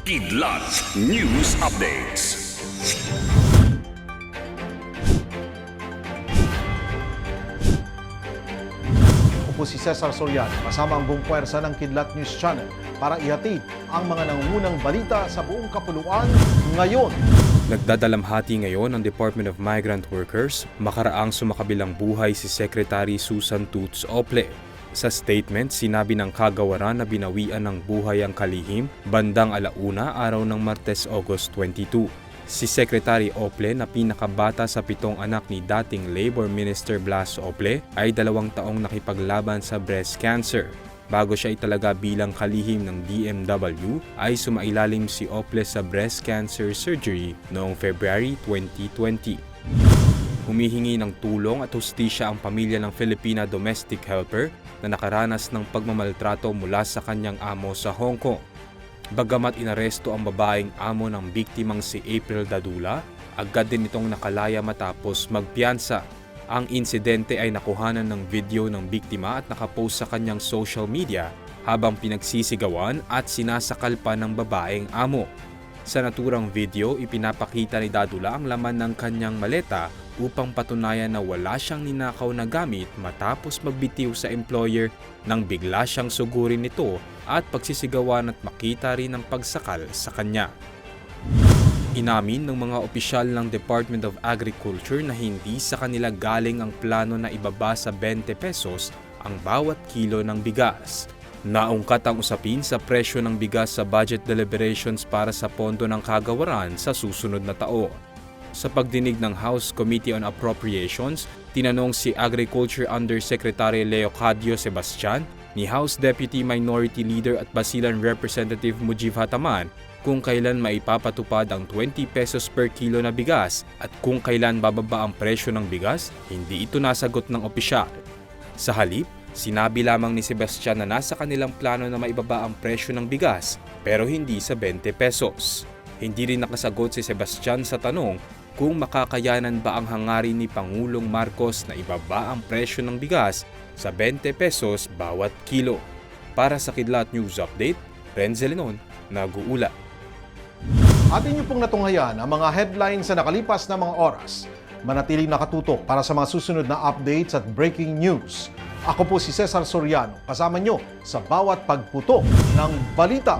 Kidlat News Updates. Ako po si Cesar Soriano, kasama ang buong puwersa ng Kidlat News Channel para ihatid ang mga nangungunang balita sa buong kapuluan ngayon. Nagdadalamhati ngayon ang Department of Migrant Workers makaraang sumakabilang buhay si Secretary Susan Toots Ople. Sa statement, sinabi ng kagawaran na binawian ng buhay ang kalihim bandang alauna araw ng Martes, August 22. Si Secretary Ople na pinakabata sa pitong anak ni dating Labor Minister Blas Ople ay dalawang taong nakipaglaban sa breast cancer. Bago siya italaga bilang kalihim ng DMW, ay sumailalim si Ople sa breast cancer surgery noong February 2020. Humihingi ng tulong at hustisya ang pamilya ng Filipina domestic helper na nakaranas ng pagmamaltrato mula sa kanyang amo sa Hong Kong. Bagamat inaresto ang babaeng amo ng biktimang si April Dadula, agad din itong nakalaya matapos magpiyansa. Ang insidente ay nakuhanan ng video ng biktima at nakapost sa kanyang social media habang pinagsisigawan at sinasakal pa ng babaeng amo. Sa naturang video, ipinapakita ni Dadula ang laman ng kanyang maleta upang patunayan na wala siyang ninakaw na gamit matapos magbitiw sa employer nang bigla siyang sugurin nito at pagsisigawan at makita rin ang pagsakal sa kanya. Inamin ng mga opisyal ng Department of Agriculture na hindi sa kanila galing ang plano na ibaba sa 20 pesos ang bawat kilo ng bigas. Naungkat ang usapin sa presyo ng bigas sa budget deliberations para sa pondo ng kagawaran sa susunod na taon. Sa pagdinig ng House Committee on Appropriations, tinanong si Agriculture Undersecretary Leocadio Sebastian ni House Deputy Minority Leader at Basilan Representative Mujib Hataman kung kailan maipapatupad ang 20 pesos per kilo na bigas at kung kailan bababa ang presyo ng bigas, hindi ito nasagot ng opisyal. Sa halip, sinabi lamang ni Sebastian na nasa kanilang plano na maibaba ang presyo ng bigas pero hindi sa 20 pesos. Hindi rin nakasagot si Sebastian sa tanong kung makakayanan ba ang hangarin ni Pangulong Marcos na ibaba ang presyo ng bigas sa 20 pesos bawat kilo. Para sa Kidlat News Update, Renzel Lenon, nag-uula. Atin niyo pong natunghayan ang mga headlines sa nakalipas na mga oras. Manatiling nakatutok para sa mga susunod na updates at breaking news. Ako po si Cesar Soriano, kasama niyo sa bawat pagputok ng balita.